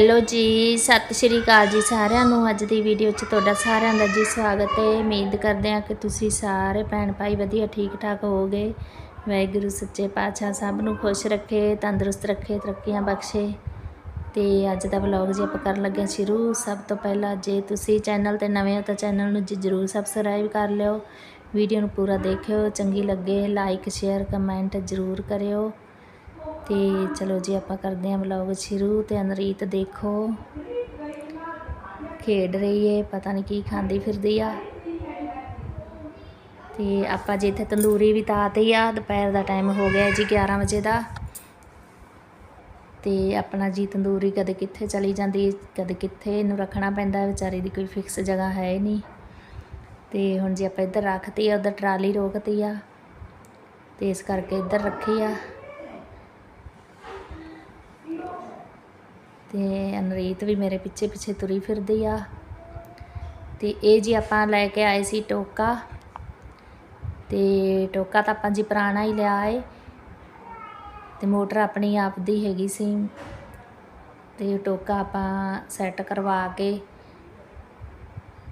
Hello ਜੀ, ਸਤਿ ਸ਼੍ਰੀ ਅਕਾਲ ਜੀ ਸਾਰਿਆਂ ਨੂੰ। ਅੱਜ ਦੀ ਵੀਡੀਓ 'ਚ ਤੁਹਾਡਾ ਸਾਰਿਆਂ ਦਾ ਜੀ ਸਵਾਗਤ ਹੈ। ਉਮੀਦ ਕਰਦੇ ਹਾਂ ਕਿ ਤੁਸੀਂ ਸਾਰੇ ਭੈਣ ਭਾਈ ਵਧੀਆ ਠੀਕ ਠਾਕ ਹੋਵੋਗੇ। ਵਾਹਿਗੁਰੂ ਸੱਚੇ ਪਾਤਸ਼ਾਹ ਸਭ ਨੂੰ ਖੁਸ਼ ਰੱਖੇ, ਤੰਦਰੁਸਤ ਰੱਖੇ, ਤਰੱਕੀਆਂ ਬਖਸ਼ੇ। ਤੇ ਅੱਜ ਦਾ ਵਲੌਗ ਜੀ ਆਪਾਂ ਕਰਨ ਲੱਗੇ ਸ਼ੁਰੂ। ਸਭ ਤੋਂ ਪਹਿਲਾਂ ਜੇ ਤੁਸੀਂ ਚੈਨਲ ਤੇ ਨਵੇਂ ਹੋ ਤਾਂ ਚੈਨਲ ਨੂੰ ਜੀ ਜਰੂਰ ਸਬਸਕ੍ਰਾਈਬ ਕਰ ਲਿਓ। ਵੀਡੀਓ ਨੂੰ ਪੂਰਾ ਦੇਖਿਓ, ਚੰਗੀ ਲੱਗੇ ਲਾਈਕ ਸ਼ੇਅਰ ਕਮੈਂਟ ਜਰੂਰ ਕਰਿਓ। ਤੇ ਚਲੋ ਜੀ ਆਪਾਂ ਕਰਦੇ ਹਾਂ ਵਲੌਗ ਸ਼ੁਰੂ ਤੇ ਅਨਰੀਤ ਦੇਖੋ। ਖੇਡ ਰਹੀ ਏ, ਪਤਾ ਨਹੀਂ ਕੀ ਖਾਂਦੀ ਫਿਰਦੀ ਆ। ਤੇ ਆਪਾਂ ਜੇ ਇੱਥੇ ਤੰਦੂਰੀ ਵੀ ਤਾਤੀ ਆ, ਦੁਪਹਿਰ ਦਾ ਟਾਈਮ ਹੋ ਗਿਆ ਜੀ 11 ਵਜੇ ਦਾ। ਤੇ ਆਪਣਾ ਜੀ ਤੰਦੂਰੀ ਕਦੇ ਕਿੱਥੇ ਚਲੀ ਜਾਂਦੀ, ਕਦੇ ਕਿੱਥੇ ਇਹਨੂੰ ਰੱਖਣਾ ਪੈਂਦਾ, ਵਿਚਾਰੀ ਦੀ ਕੋਈ ਫਿਕਸ ਜਗ੍ਹਾ ਹੈ ਨਹੀਂ ਤੇ ਹੁਣ ਜੇ ਆਪਾਂ ਇੱਧਰ ਰੱਖਤੀ ਆ, ਉਧਰ ਟਰਾਲੀ ਰੋਕਤੀ ਆ, ਤੇ ਇਸ ਕਰਕੇ ਇੱਧਰ ਰੱਖੀ ਆ। ਤੇ ਅਨਰੀਤ ਵੀ ਮੇਰੇ ਪਿੱਛੇ ਪਿੱਛੇ ਤੁਰੀ ਫਿਰਦੀ ਆ। ਤੇ ਇਹ ਜੀ ਆਪਾਂ ਲੈ ਕੇ ਆਏ ਸੀ ਟੋਕਾ। ਤੇ ਟੋਕਾ ਤਾਂ ਆਪਾਂ ਜੀ ਪੁਰਾਣਾ ਹੀ ਲਿਆ ਏ। ਤੇ ਮੋਟਰ ਆਪਣੀ ਆਪ ਦੀ ਹੈਗੀ ਸੀ। ਤੇ ਟੋਕਾ ਆਪਾਂ ਸੈੱਟ ਕਰਵਾ ਕੇ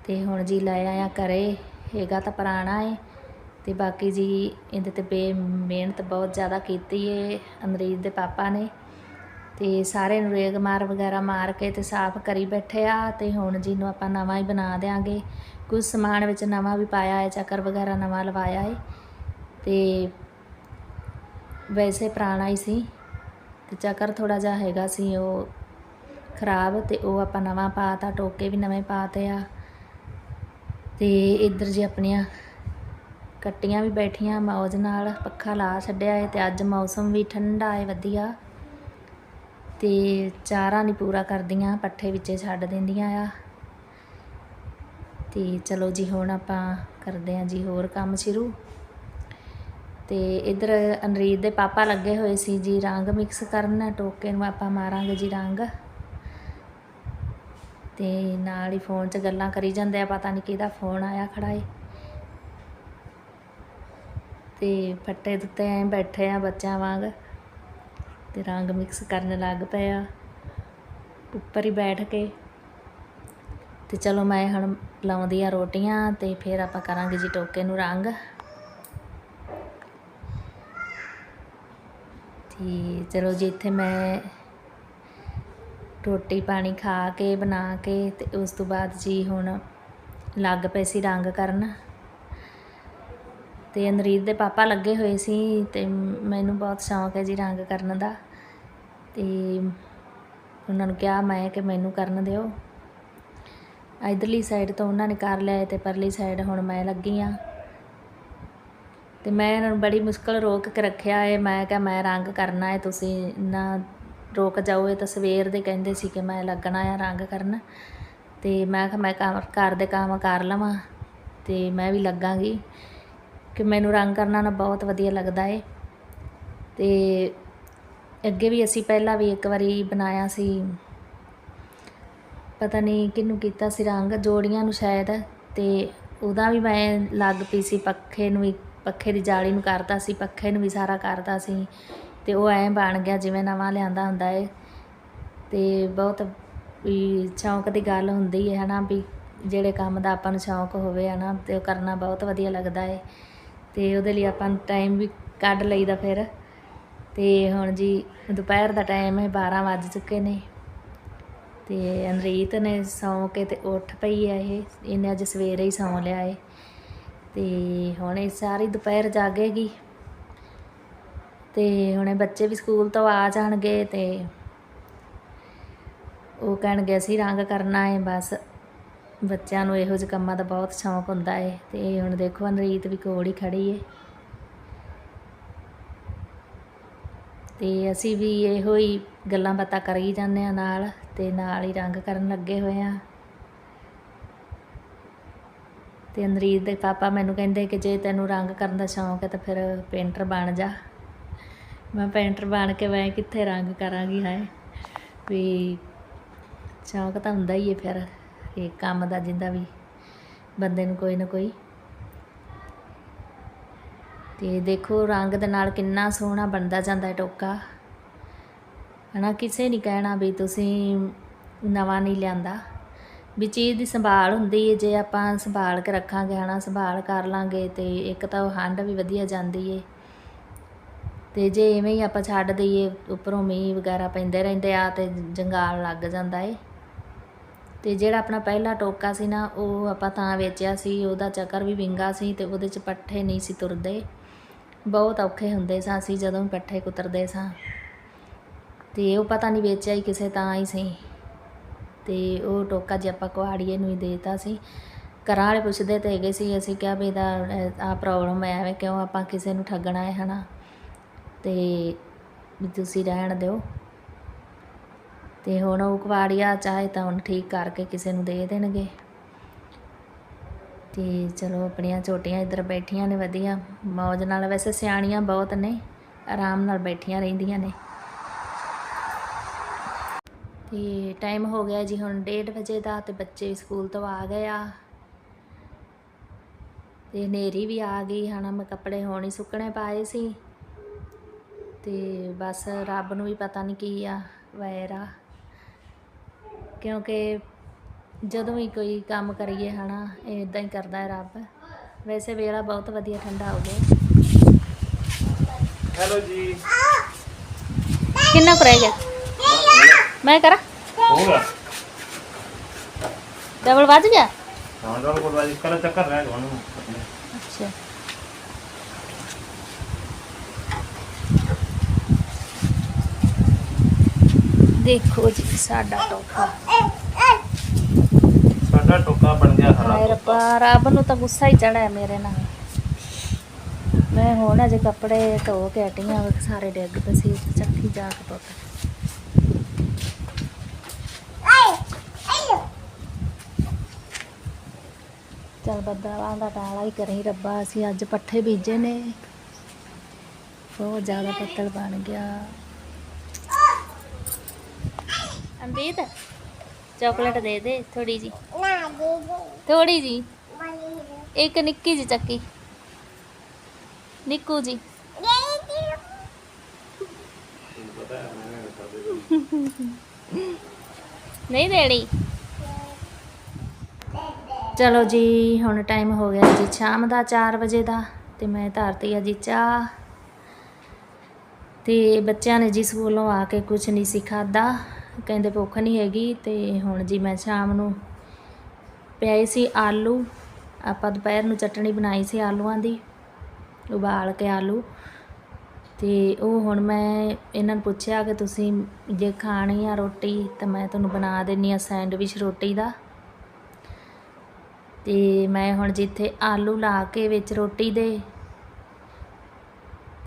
ਤੇ ਹੁਣ ਜੀ ਲੈ ਆਇਆ ਘਰੇ। ਹੈਗਾ ਤਾਂ ਪੁਰਾਣਾ ਏ। ਤੇ ਬਾਕੀ ਜੀ ਇਹਦੇ ਤੇ ਬੇ ਮਿਹਨਤ ਬਹੁਤ ਜ਼ਿਆਦਾ ਕੀਤੀ ਏ ਅਮਰੀਤ ਦੇ ਪਾਪਾ ਨੇ। ਤੇ ਸਾਰੇ ਨੂੰ ਰੇਗ ਮਾਰ ਵਗੈਰਾ ਮਾਰ ਕੇ ਤੇ ਸਾਫ਼ ਕਰੀ ਬੈਠੇ ਆ ਤੇ ਹੁਣ ਜਿਹਨੂੰ ਆਪਾਂ ਨਵਾਂ ਹੀ ਬਣਾ ਦੇਾਂਗੇ ਕੁਝ ਸਮਾਨ ਵਿੱਚ ਨਵਾਂ ਵੀ ਪਾਇਆ ਹੈ, ਚੱਕਰ ਵਗੈਰਾ ਨਵਾਂ ਲਵਾਇਆ ਹੈ ਤੇ ਵੈਸੇ ਪੁਰਾਣਾ ਹੀ ਸੀ ਤੇ ਚੱਕਰ ਥੋੜਾ ਜਿਹਾ ਹੈਗਾ ਸੀ ਉਹ ਖਰਾਬ ਤੇ ਉਹ ਆਪਾਂ ਨਵਾਂ ਪਾਤਾ, ਟੋਕੇ ਵੀ ਨਵੇਂ ਪਾਤੇ ਆ ਤੇ ਇੱਧਰ ਜੇ ਆਪਣੀਆਂ ਕੱਟੀਆਂ ਵੀ ਬੈਠੀਆਂ, ਮੌਜ ਨਾਲ ਪੱਖਾ ਲਾ ਛੱਡਿਆ ਹੈ ਤੇ ਅੱਜ ਮੌਸਮ ਵੀ ਠੰਡਾ ਹੈ, ਵਧੀਆ। ਤੇ ਚਾਰਾ ਨਹੀਂ ਪੂਰਾ ਕਰਦੀਆਂ, ਪੱਠੇ ਵਿੱਚੇ ਛੱਡ ਦਿੰਦੀਆਂ ਆ। ਤੇ ਚਲੋ ਜੀ, ਹੁਣ ਆਪਾਂ ਕਰਦੇ ਹਾਂ ਜੀ ਹੋਰ ਕੰਮ ਸ਼ੁਰੂ। ਤੇ ਇਧਰ ਅਨਰੀਤ ਦੇ ਪਾਪਾ ਲੱਗੇ ਹੋਏ ਸੀ ਜੀ, ਰੰਗ ਮਿਕਸ ਕਰਨ ਟੋਕੇ ਨੂੰ ਆਪਾਂ ਮਾਰਾਂਗੇ ਜੀ ਰੰਗ। ਤੇ ਨਾਲ ਹੀ ਫੋਨ 'ਚ ਗੱਲਾਂ ਕਰੀ ਜਾਂਦੇ ਆ, ਪਤਾ ਨਹੀਂ ਕਿਹਦਾ ਫੋਨ ਆਇਆ ਖੜਾ ਏ। ਤੇ ਫੱਟੇ ਦਿੱਤੇ ਐ ਬੈਠੇ ਆ ਬੱਚਿਆਂ ਵਾਂਗ। ਅਤੇ ਰੰਗ ਮਿਕਸ ਕਰਨ ਲੱਗ ਪਿਆ। ਉੱਪਰ ਹੀ ਬੈਠ ਕੇ। ਤੇ ਚਲੋ ਮੈਂ ਹੁਣ ਲਾਉਂਦੀ ਆ ਰੋਟੀਆਂ ਤੇ ਫਿਰ ਆਪਾਂ ਕਰਾਂਗੇ ਜੀ ਟੋਕੇ ਨੂੰ ਰੰਗ। ਤੇ ਚਲੋ ਜੀ ਇੱਥੇ ਮੈਂ ਰੋਟੀ ਪਾਣੀ ਖਾ ਕੇ, ਬਣਾ ਕੇ ਤੇ ਉਸ ਤੋਂ ਬਾਅਦ ਜੀ ਹੁਣ ਲੱਗ ਪਏ ਸੀ ਰੰਗ ਕਰਨ। ਅਤੇ ਅਨਰੀਤ ਦੇ ਪਾਪਾ ਲੱਗੇ ਹੋਏ ਸੀ ਅਤੇ ਮੈਨੂੰ ਬਹੁਤ ਸ਼ੌਂਕ ਹੈ ਜੀ ਰੰਗ ਕਰਨ ਦਾ। ਅਤੇ ਉਹਨਾਂ ਨੂੰ ਕਿਹਾ ਮੈਂ ਕਿ ਮੈਨੂੰ ਕਰਨ ਦਿਓ। ਇਧਰਲੀ ਸਾਈਡ ਤੋਂ ਉਹਨਾਂ ਨੇ ਕਰ ਲਿਆ ਤੇ ਪਰਲੀ ਸਾਈਡ ਹੁਣ ਮੈਂ ਲੱਗੀ ਆ ਤੇ ਮੈਂ ਇਹਨਾਂ ਨੂੰ ਬੜੀ ਮੁਸ਼ਕਲ ਰੋਕ ਕੇ ਰੱਖਿਆ ਏ ਮੈਂ ਕਿਹਾ ਮੈਂ ਰੰਗ ਕਰਨਾ ਹੈ, ਤੁਸੀਂ ਨਾ ਰੋਕ ਜਾਓ। ਇਹ ਤਾਂ ਸਵੇਰ ਦੇ ਕਹਿੰਦੇ ਸੀ ਕਿ ਮੈਂ ਲੱਗਣਾ ਆ ਰੰਗ ਕਰਨ। ਤੇ ਮੈਂ ਕਿਹਾ ਮੈਂ ਕੰਮ, ਘਰ ਦੇ ਕੰਮ ਕਰ ਲਵਾਂ ਤੇ ਮੈਂ ਵੀ ਲੱਗਾਂਗੀ। ਕਿ ਮੈਨੂੰ ਰੰਗ ਕਰਨਾ ਨਾ ਬਹੁਤ ਵਧੀਆ ਲੱਗਦਾ ਏ। ਤੇ ਅੱਗੇ ਵੀ ਅਸੀਂ ਪਹਿਲਾਂ ਵੀ ਇੱਕ ਵਾਰੀ ਬਣਾਇਆ ਸੀ। ਪਤਾ ਨਹੀਂ ਕਿਹਨੂੰ ਕੀਤਾ ਸੀ ਰੰਗ, ਜੋੜੀਆਂ ਨੂੰ ਸ਼ਾਇਦ। ਤੇ ਉਹਦਾ ਵੀ ਮੈਂ ਲੱਗ ਪਈ ਸੀ ਪੱਖੇ ਨੂੰ ਵੀ, ਪੱਖੇ ਦੀ ਜਾਲੀ ਨੂੰ ਕਰਤਾ ਸੀ, ਪੱਖੇ ਨੂੰ ਵੀ ਸਾਰਾ ਕਰਤਾ ਸੀ। ਤੇ ਉਹ ਐਂ ਬਣ ਗਿਆ ਜਿਵੇਂ ਨਵਾਂ ਲਿਆਂਦਾ ਹੁੰਦਾ ਏ। ਤੇ ਬਹੁਤ ਵੀ ਸ਼ੌਂਕ ਦੀ ਗੱਲ ਹੁੰਦੀ ਹੈ ਹਨਾ ਵੀ ਜਿਹੜੇ ਕੰਮ ਦਾ ਆਪਾਂ ਨੂੰ ਸ਼ੌਂਕ ਹੋਵੇ ਹਨਾ ਤੇ ਉਹ ਕਰਨਾ ਬਹੁਤ ਵਧੀਆ ਲੱਗਦਾ ਏ। ਤੇ ਉਹਦੇ ਲਈ ਆਪਾਂ ਟਾਈਮ ਵੀ ਕੱਢ ਲਈਦਾ ਫਿਰ। ਤੇ ਹੁਣ ਜੀ ਦੁਪਹਿਰ ਦਾ ਟਾਈਮ ਹੈ 12 ਵੱਜ ਚੁੱਕੇ ਨੇ। ਤੇ ਅਨਰੀਤ ਨੇ ਸੌਂ ਕੇ ਤੇ ਉੱਠ ਪਈ ਹੈ ਇਹ। ਇਹਨੇ ਅੱਜ ਸਵੇਰੇ ਹੀ ਸੌਂ ਲਿਆ ਏ। ਤੇ ਹੁਣ ਇਹ ਸਾਰੀ ਦੁਪਹਿਰ ਜਾਗੇਗੀ। ਤੇ ਹੁਣੇ ਬੱਚੇ ਵੀ ਸਕੂਲ ਤੋਂ ਆ ਜਾਣਗੇ ਤੇ ਉਹ ਕਹਿਣਗੇ, ਅਸੀਂ ਰੰਗ ਕਰਨਾ ਹੈ ਬਸ। ਬੱਚਿਆਂ ਨੂੰ ਇਹੋ ਜਿਹੇ ਕੰਮਾਂ ਦਾ ਬਹੁਤ ਸ਼ੌਂਕ ਹੁੰਦਾ ਹੈ ਤੇ ਹੁਣ ਦੇਖੋ ਅਨਰੀਤ ਵੀ ਕੋਲ ਹੀ ਖੜੀ ਹੈ ਤੇ ਅਸੀਂ ਵੀ ਇਹੋ ਹੀ ਗੱਲਾਂ ਬਾਤਾਂ ਕਰੀ ਜਾਂਦੇ ਆ ਨਾਲ ਤੇ ਨਾਲ ਹੀ ਰੰਗ ਕਰਨ ਲੱਗੇ ਹੋਏ ਆ ਤੇ ਅਨਰੀਤ ਦੇ ਪਾਪਾ ਮੈਨੂੰ ਕਹਿੰਦੇ ਕਿ ਜੇ ਤੈਨੂੰ ਰੰਗ ਕਰਨ ਦਾ ਸ਼ੌਂਕ ਹੈ ਤਾਂ ਫਿਰ ਪੇਂਟਰ ਬਣ ਜਾ। ਮੈਂ ਪੇਂਟਰ ਬਣ ਕੇ ਮੈਂ ਕਿੱਥੇ ਰੰਗ ਕਰਾਂਗੀ ਹਾਏ। ਵੀ ਸ਼ੌਂਕ ਤਾਂ ਹੁੰਦਾ ਹੀ ਹੈ ਫਿਰ। ਇਹ ਕੰਮ ਦਾ ਜਿੰਦਾ ਵੀ ਬੰਦੇ ਨੂੰ ਕੋਈ ਨਾ ਕੋਈ। ਤੇ ਦੇਖੋ ਰੰਗ ਦੇ ਨਾਲ ਕਿੰਨਾ ਸੋਹਣਾ ਬਣਦਾ ਜਾਂਦਾ ਹੈ ਟੋਕਾ। ਹਨਾ, ਕਿਸੇ ਨਹੀਂ ਕਹਿਣਾ ਵੀ ਤੁਸੀਂ ਨਵਾਂ ਨਹੀਂ ਲਿਆਂਦਾ। ਵੀ ਚੀਜ਼ ਦੀ ਸੰਭਾਲ ਹੁੰਦੀ ਹੈ ਜੇ ਆਪਾਂ ਸੰਭਾਲ ਕੇ ਰੱਖਾਂਗੇ, ਹਨਾ, ਸੰਭਾਲ ਕਰ ਲਾਂਗੇ ਤੇ ਇੱਕ ਤਾਂ ਉਹ ਹੰਡ ਵੀ ਵਧੀਆ ਜਾਂਦੀ ਏ। ਤੇ ਜੇ ਐਵੇਂ ਹੀ ਆਪਾਂ ਛੱਡ ਦਈਏ, ਉੱਪਰੋਂ ਮੀਂਹ ਵਗੈਰਾ ਪੈਂਦੇ ਰਹਿੰਦੇ ਆ ਤੇ ਜੰਗਾਲ ਲੱਗ ਜਾਂਦਾ ਏ। ਤੇ ਜਿਹੜਾ ਆਪਣਾ ਪਹਿਲਾ ਟੋਕਾ ਸੀ ਨਾ, ਉਹ ਆਪਾਂ ਤਾਂ ਵੇਚਿਆ ਸੀ, ਉਹਦਾ ਚੱਕਰ ਵੀ ਵਿੰਗਾ ਸੀ ਤੇ ਉਹਦੇ ਚ ਪੱਠੇ ਨਹੀਂ ਸੀ ਤੁਰਦੇ। ਬਹੁਤ ਔਖੇ ਹੁੰਦੇ ਸਾਂ ਅਸੀਂ ਜਦੋਂ ਪੱਠੇ ਕੁਤਰਦੇ ਸਾਂ। ਤੇ ਉਹ ਪਤਾ ਨਹੀਂ ਵੇਚਿਆ ਹੀ ਕਿਸੇ ਤਾਂ ਹੀ ਸੀ। ਤੇ ਉਹ ਟੋਕਾ ਜੇ ਆਪਾਂ ਕੁਹਾੜੀਏ ਨੂੰ ਹੀ ਦੇਤਾ ਸੀ। ਘਰਾਂ ਵਾਲੇ ਪੁੱਛਦੇ ਤੇ ਹੈਗੇ ਸੀ, ਅਸੀਂ ਕਿਹਾ ਵੀ ਇਹਦਾ ਆ ਪ੍ਰੋਬਲਮ ਹੈ, ਐਵੇਂ ਕਿਉਂ ਆਪਾਂ ਕਿਸੇ ਨੂੰ ਠੱਗਣਾ ਹੈ, ਹਨਾ? ਤੇ ਵੀ ਤੁਸੀਂ ਰਹਿਣ ਦਿਓ। ਤੇ ਹੁਣ ਉਹ ਕੁਵਾੜੀਆ ਚਾਹੇ ਤਾਂ ਹੁਣ ਠੀਕ ਕਰਕੇ ਕਿਸੇ ਨੂੰ ਦੇ ਦੇਣਗੇ। ਤੇ ਚਲੋ ਆਪਣੀਆਂ ਝੋਟੀਆਂ ਇੱਧਰ ਬੈਠੀਆਂ ਨੇ ਵਧੀਆ। ਮੌਜ ਨਾਲ ਵੈਸੇ ਸਿਆਣੀਆਂ ਬਹੁਤ ਨੇ, ਆਰਾਮ ਨਾਲ ਬੈਠੀਆਂ ਰਹਿੰਦੀਆਂ ਨੇ। ਤੇ ਟਾਈਮ ਹੋ ਗਿਆ ਜੀ ਹੁਣ 1:30 ਵਜੇ ਦਾ ਤੇ ਬੱਚੇ ਸਕੂਲ ਤੋਂ ਆ ਗਏ ਆ। ਤੇ ਹਨੇਰੀ ਵੀ ਆ ਗਈ, ਹਨਾ ਮੈਂ ਕੱਪੜੇ ਹੁਣ ਹੀ ਸੁੱਕਣੇ ਪਾਏ ਸੀ। ਤੇ ਬਸ ਰੱਬ ਨੂੰ ਵੀ ਪਤਾ ਨਹੀਂ ਕੀ ਆ, ਵੈਰਾ ਕਿਉਂਕਿ ਜਦੋਂ ਵੀ ਕੋਈ ਕੰਮ ਕਰੀਏ ਹਨਾ ਇਹ ਇਦਾਂ ਹੀ ਕਰਦਾ ਹੈ ਰੱਬ। ਵੈਸੇ ਵੇਲਾ ਬਹੁਤ ਵਧੀਆ ਠੰਡਾ ਹੋ ਗਿਆ। ਹੈਲੋ ਜੀ। ਕਿੰਨਾ ਕੁ ਰਹਿ ਗਿਆ? ਮੈਂ ਕਰਾਂ? ਹੋ ਗਿਆ ਡਬਲ ਵੱਜ ਗਿਆ? ਹਾਂ ਕੋਲ ਵਾਲੀ ਕਲ ਚੱਕਰ ਰਹਿ ਗਿਆ ਉਹਨੂੰ। ਅੱਛਾ। ਦੇਖੋ ਜੀ ਸਾਡਾ ਟੋਕਾ। ਸਾਡਾ ਟੋਕਾ ਬਣ ਗਿਆ ਹਰਾ ਹਾਏ ਰੱਬਾ ਰੱਬ ਨੂੰ ਤਾਂ ਗੁੱਸਾ ਹੀ ਚੜਿਆ ਮੇਰੇ ਨਾਲ। ਮੈਂ ਹੁਣ ਅਜੇ ਕੱਪੜੇ ਧੋ ਕੇ ਹਟੀਆਂ ਸਾਰੇ ਡਿੱਗ ਪਏ ਸੀ ਚੱਕੀ ਜਾ ਕੇ ਪੁੱਤ ਚਲ ਬੱਦਲਾਂ ਦਾ ਟਾਲਾ ਹੀ ਕਰੀ ਰੱਬਾ ਅਸੀਂ ਅੱਜ ਪੱਠੇ ਬੀਜੇ ਨੇ। ਬਹੁਤ ਜ਼ਿਆਦਾ ਪੱਤਲ ਬਣ ਗਿਆ। ਅੰਬੀਤ ਚਾਕਲੇਟ ਦੇ ਦੇ ਥੋੜੀ ਜੀ ਥੋੜੀ ਜੀ ਇੱਕ ਨਿੱਕੀ ਜੀ ਚੱਕੀ। ਨਿੱਕੂ ਜੀ ਨਹੀਂ ਦੇਣੀ। ਚਲੋ ਜੀ ਹੁਣ ਟਾਈਮ ਹੋ ਗਿਆ ਜੀ ਸ਼ਾਮ ਦਾ 4 ਵਜੇ ਦਾ ਤੇ ਮੈਂ ਧਰਤੀ ਆ ਜੀ ਚਾਹ। ਤੇ ਬੱਚਿਆਂ ਨੇ ਜੀ ਸਕੂਲੋਂ ਆ ਕੇ ਕੁਝ ਨਹੀਂ ਸੀ ਖਾਦਾ ਕਹਿੰਦੇ ਭੁੱਖ ਨਹੀਂ ਹੈਗੀ ਤੇ ਹੁਣ ਜੀ ਮੈਂ ਸ਼ਾਮ ਨੂੰ ਪਿਆਏ ਸੀ ਆਲੂ। ਆਪਾਂ ਦੁਪਹਿਰ ਨੂੰ ਚਟਣੀ ਬਣਾਈ ਸੀ ਆਲੂਆਂ ਦੀ, ਉਬਾਲ ਕੇ ਆਲੂ। ਤੇ ਉਹ ਹੁਣ ਮੈਂ ਇਹਨਾਂ ਨੂੰ ਪੁੱਛਿਆ ਕਿ ਤੁਸੀਂ ਜੇ ਖਾਣੀ ਆ ਰੋਟੀ ਤਾਂ ਮੈਂ ਤੁਹਾਨੂੰ ਬਣਾ ਦਿੰਨੀ ਆ ਸੈਂਡਵਿਚ ਰੋਟੀ ਦਾ। ਤੇ ਮੈਂ ਹੁਣ ਜਿੱਥੇ ਆਲੂ ਲਾ ਕੇ ਵਿੱਚ ਰੋਟੀ ਦੇ,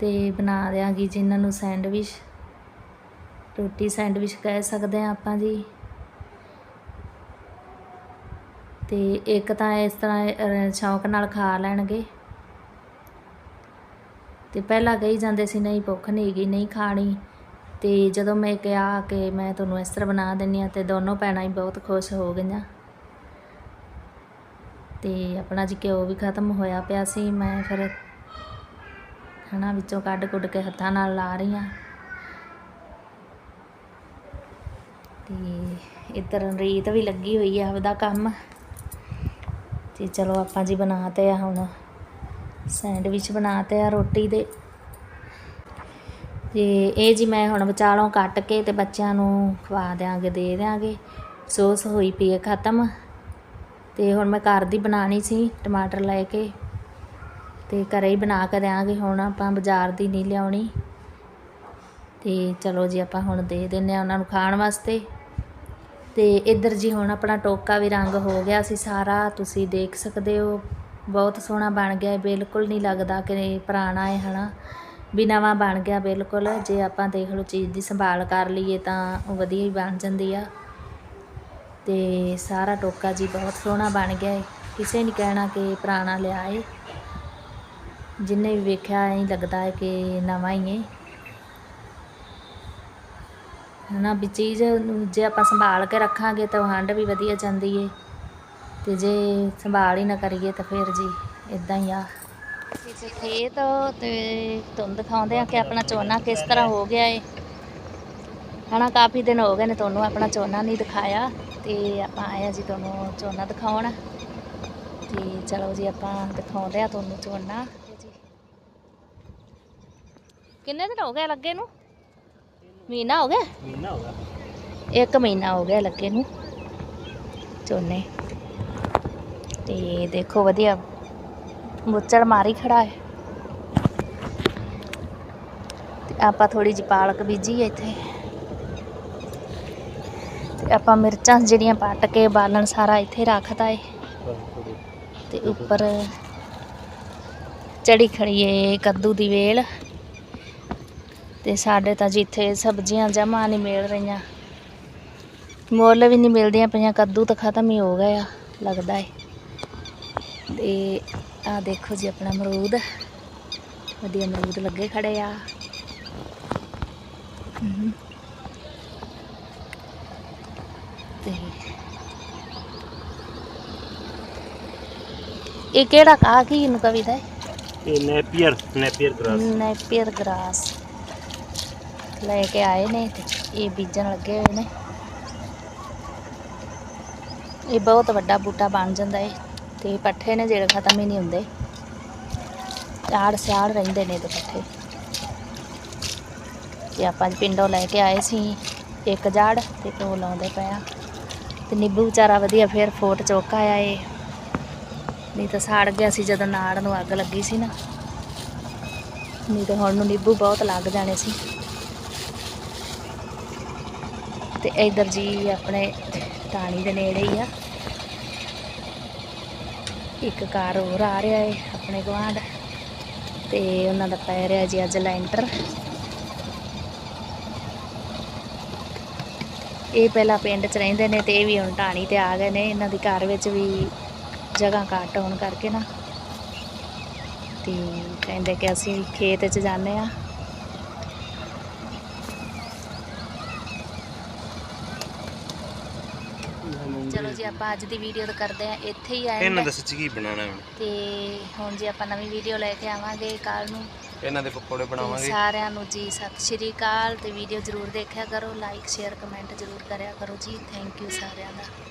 ਤੇ ਬਣਾ ਦਿਆਂਗੀ ਜਿਨ੍ਹਾਂ ਨੂੰ ਸੈਂਡਵਿਚ। ਰੋਟੀ ਸੈਂਡਵਿਚ ਕਹਿ ਸਕਦੇ ਆ ਆਪਾਂ ਜੀ। ਤੇ ਇੱਕ ਤਾਂ ਇਸ ਤਰ੍ਹਾਂ ਸ਼ੌਂਕ ਨਾਲ ਖਾ ਲੈਣਗੇ। ਤੇ ਪਹਿਲਾਂ ਕਹੀ ਜਾਂਦੇ ਸੀ, ਨਹੀਂ, ਭੁੱਖ ਨਹੀਂ ਗਈ ਨਹੀਂ ਖਾਣੀ। ਤੇ ਜਦੋਂ ਮੈਂ ਕਿਹਾ ਕਿ ਮੈਂ ਤੁਹਾਨੂੰ ਇਸ ਤਰ੍ਹਾਂ ਬਣਾ ਦਿੰਨੀ ਆ ਤੇ ਦੋਨੋਂ ਭੈਣਾਂ ਹੀ ਬਹੁਤ ਖੁਸ਼ ਹੋ ਗਈਆਂ। ਤੇ ਆਪਣਾ ਜੀ ਘਿਓ ਵੀ ਖਤਮ ਹੋਇਆ ਪਿਆ ਸੀ। ਮੈਂ ਫਿਰ ਹਨਾ, ਵਿੱਚੋਂ ਕੱਢ ਕੁੱਢ ਕੇ ਹੱਥਾਂ ਨਾਲ ਲਾ ਰਹੀ ਆ ਤੇ ਇੱਧਰ ਰੀਤ ਵੀ ਲੱਗੀ ਹੋਈ ਆ ਆਪਦਾ ਕੰਮ। ਤੇ ਚਲੋ ਆਪਾਂ ਜੀ ਬਣਾਤੇ ਆ ਹੁਣ ਸੈਂਡਵਿਚ ਬਣਾਤੇ ਆ ਰੋਟੀ ਦੇ। ਤੇ ਇਹ ਜੀ ਮੈਂ ਹੁਣ ਵਿਚਾਲੋਂ ਕੱਟ ਕੇ ਤੇ ਬੱਚਿਆਂ ਨੂੰ ਖਵਾ ਦਿਆਂਗੇ, ਦੇ ਦਿਆਂਗੇ। ਸੋਸ ਹੋਈ ਪਈ ਹੈ ਖਤਮ। ਤੇ ਹੁਣ ਮੈਂ ਘਰ ਦੀ ਬਣਾਣੀ ਸੀ ਟਮਾਟਰ ਲੈ ਕੇ। ਤੇ ਘਰੇ ਹੀ ਬਣਾ ਕੇ ਦਿਆਂਗੇ, ਹੁਣ ਆਪਾਂ ਬਾਜ਼ਾਰ ਦੀ ਨਹੀਂ ਲਿਆਉਣੀ। ਤੇ ਚਲੋ ਜੀ ਆਪਾਂ ਹੁਣ ਦੇ ਦਿੰਨੇ ਆ ਉਹਨਾਂ ਨੂੰ ਖਾਣ ਵਾਸਤੇ। ਅਤੇ ਇੱਧਰ ਜੀ ਹੁਣ ਆਪਣਾ ਟੋਕਾ ਵੀ ਰੰਗ ਹੋ ਗਿਆ ਸੀ ਸਾਰਾ, ਤੁਸੀਂ ਦੇਖ ਸਕਦੇ ਹੋ। ਬਹੁਤ ਸੋਹਣਾ ਬਣ ਗਿਆ, ਬਿਲਕੁਲ ਨਹੀਂ ਲੱਗਦਾ ਕਿ ਪੁਰਾਣਾ ਹੈ ਹਨਾ। ਵੀ ਨਵਾਂ ਬਣ ਗਿਆ ਬਿਲਕੁਲ, ਜੇ ਆਪਾਂ ਦੇਖ ਲਓ ਚੀਜ਼ ਦੀ ਸੰਭਾਲ ਕਰ ਲਈਏ ਤਾਂ ਉਹ ਵਧੀਆ ਹੀ ਬਣ ਜਾਂਦੀ ਆ। ਤੇ ਸਾਰਾ ਟੋਕਾ ਜੀ ਬਹੁਤ ਸੋਹਣਾ ਬਣ ਗਿਆ ਹੈ ਕਿਸੇ ਨਹੀਂ ਕਹਿਣਾ ਕਿ ਪੁਰਾਣਾ ਲਿਆ ਏ। ਜਿੰਨੇ ਵੀ ਵੇਖਿਆ, ਐਂ ਲੱਗਦਾ ਹੈ ਕਿ ਨਵਾਂ ਹੀ ਹੈ ਹਨਾ ਵੀ ਚੀਜ਼ ਨੂੰ ਜੇ ਆਪਾਂ ਸੰਭਾਲ ਕੇ ਰੱਖਾਂਗੇ ਤਾਂ ਹੰਡ ਵੀ ਵਧੀਆ ਜਾਂਦੀ ਏ। ਤੇ ਜੇ ਸੰਭਾਲ ਹੀ ਨਾ ਕਰੀਏ ਤਾਂ ਫਿਰ ਜੀ ਇਦਾਂ ਹੀ ਆ। ਖੇਤ ਤੇ ਤੁਹਾਨੂੰ ਦਿਖਾਉਂਦੇ ਆ ਕਿ ਆਪਣਾ ਝੋਨਾ ਕਿਸ ਤਰ੍ਹਾਂ ਹੋ ਗਿਆ ਏ। ਹਨਾ ਕਾਫੀ ਦਿਨ ਹੋ ਗਏ ਨੇ ਤੁਹਾਨੂੰ ਆਪਣਾ ਝੋਨਾ ਨਹੀਂ ਦਿਖਾਇਆ ਤੇ ਆਪਾਂ ਆਏ ਆ ਜੀ ਤੁਹਾਨੂੰ ਝੋਨਾ ਦਿਖਾਉਣ। ਤੇ ਚਲੋ ਜੀ ਆਪਾਂ ਦਿਖਾਉਂਦੇ ਆ ਤੁਹਾਨੂੰ ਜੀ ਕਿੰਨੇ ਦਿਨ ਹੋ ਗਏ ਲੱਗੇ ਨੂੰ? ਮਹੀਨਾ ਹੋ ਗਿਆ? ਮਹੀਨਾ ਹੋ ਗਿਆ। ਇੱਕ ਮਹੀਨਾ ਹੋ ਗਿਆ ਲੱਗੇ ਨੂੰ ਝੋਨੇ। ਤੇ ਦੇਖੋ ਵਧੀਆ ਮੁੱਚੜ ਮਾਰੀ ਖੜਾ ਹੈ। ਤੇ ਆਪਾਂ ਥੋੜੀ ਜਿਹੀ ਪਾਲਕ ਬੀਜੀ ਹੈ ਇੱਥੇ। ਤੇ ਆਪਾਂ ਮਿਰਚਾਂ ਜਿਹੜੀਆਂ ਪੱਟ ਕੇ ਬਾਲਣ ਸਾਰਾ ਇੱਥੇ ਰੱਖਤਾ ਏ। ਤੇ ਉੱਪਰ ਚੜੀ ਖੜੀ ਏ ਕੱਦੂ ਦੀ ਵੇਲ। ਤੇ ਸਾਡੇ ਤਾਂ ਜਿੱਥੇ ਸਬਜ਼ੀਆਂ ਜਮਾ ਨਹੀਂ ਮਿਲ ਰਹੀਆਂ। ਮੁੱਲ ਵੀ ਨਹੀਂ ਮਿਲਦੀਆਂ ਪਈਆਂ ਕੱਦੂ ਤਾਂ ਖਤਮ ਹੀ ਹੋ ਗਏ ਆ ਲੱਗਦਾ ਏ। ਤੇ ਆ ਦੇਖੋ ਜੀ ਆਪਣਾ ਅਮਰੂਦ। ਵਧੀਆ ਅਮਰੂਦ ਲੱਗੇ ਖੜੇ ਆ। ਤੇ ਇਹ ਕਿਹੜਾ ਕਾ ਕੀ ਇਹਨੂੰ ਕਵਿਤਾ ਹੈ ਇਹ ਨੈਪੀਅਰ ਨੈਪੀਅਰ ਗ੍ਰਾਸ। ਨੈਪੀਅਰ ਗ੍ਰਾਸ। ਲੈ ਕੇ ਆਏ ਨੇ ਤੇ ਇਹ ਬੀਜਣ ਲੱਗੇ ਹੋਏ ਨੇ। ਇਹ ਬਹੁਤ ਵੱਡਾ ਬੂਟਾ ਬਣ ਜਾਂਦਾ ਏ ਤੇ ਪੱਠੇ ਨੇ ਜਿਹੜੇ ਖਤਮ ਹੀ ਨਹੀਂ ਹੁੰਦੇ। ਆੜ ਸਿਆੜ ਰਹਿੰਦੇ ਨੇ ਇਹਦੇ ਪੱਠੇ। ਤੇ ਆਪਾਂ ਪਿੰਡੋਂ ਲੈ ਕੇ ਆਏ ਸੀ ਇੱਕ ਜਾੜ ਤੇ ਉਹ ਲਾਉਂਦੇ ਪਏ ਆ। ਤੇ ਨਿੰਬੂ ਵਿਚਾਰਾ ਵਧੀਆ ਫੇਰ ਫੋਟ ਚੋਕਾ ਆਇਆ ਏ। ਨਹੀਂ ਤਾਂ ਸਾੜ ਗਿਆ ਸੀ ਜਦੋਂ ਨਾੜ ਨੂੰ ਅੱਗ ਲੱਗੀ ਸੀ ਨਾ। ਨਹੀਂ ਤਾਂ ਹੁਣ ਨੂੰ ਨਿੰਬੂ ਬਹੁਤ ਲੱਗ ਜਾਣੇ ਸੀ। ਤੇ ਇਧਰ ਜੀ ਆਪਣੇ ਟਾਣੀ ਦੇ ਨੇੜੇ ਹੀ ਆ। ਇੱਕ ਕਾਰ ਹੋਰ ਆ ਰਿਹਾ ਏ ਆਪਣੇ ਗਵਾਂਢ ਤੇ ਉਹਨਾਂ ਦਾ ਪੈ ਰਿਹਾ ਜੀ ਅੱਜ ਲੈਂਟਰ। ਇਹ ਪਹਿਲਾਂ ਪਿੰਡ 'ਚ ਰਹਿੰਦੇ ਨੇ ਤੇ ਇਹ ਵੀ ਹੁਣ ਟਾਣੀ ਤੇ ਆ ਗਏ ਨੇ। ਇਹਨਾਂ ਦੀ ਘਰ ਵਿੱਚ ਵੀ ਜਗ੍ਹਾ ਘੱਟ ਹੋਣ ਕਰਕੇ ਨਾ। ਤੇ ਕਹਿੰਦੇ ਕਿ ਅਸੀਂ ਖੇਤ 'ਚ ਜਾਂਦੇ ਆ। ਚਲੋ ਜੀ ਆਪਾਂ ਅੱਜ ਦੀ ਵੀਡੀਓ ਤਾਂ ਕਰਦੇ ਆ ਇੱਥੇ ਹੀ ਆਏ ਇਹਨਾਂ ਦਾ ਸੱਚੀ ਕੀ ਬਣਾਉਣਾ ਹੁਣ? ਤੇ ਹੁਣ ਜੀ ਆਪਾਂ ਨਵੀਂ ਵੀਡੀਓ ਲੈ ਕੇ ਆਵਾਂਗੇ ਕੱਲ ਨੂੰ ਇਹਨਾਂ ਦੇ ਪਕੌੜੇ ਬਣਾਵਾਂਗੇ। ਸਾਰਿਆਂ ਨੂੰ ਜੀ ਸਤਿ ਸ਼੍ਰੀ ਅਕਾਲ। ਤੇ ਵੀਡੀਓ ਜ਼ਰੂਰ ਦੇਖਿਆ ਕਰੋ ਲਾਈਕ ਸ਼ੇਅਰ ਕਮੈਂਟ ਜ਼ਰੂਰ ਕਰਿਆ ਕਰੋ ਜੀ। ਥੈਂਕ ਯੂ ਸਾਰਿਆਂ ਦਾ।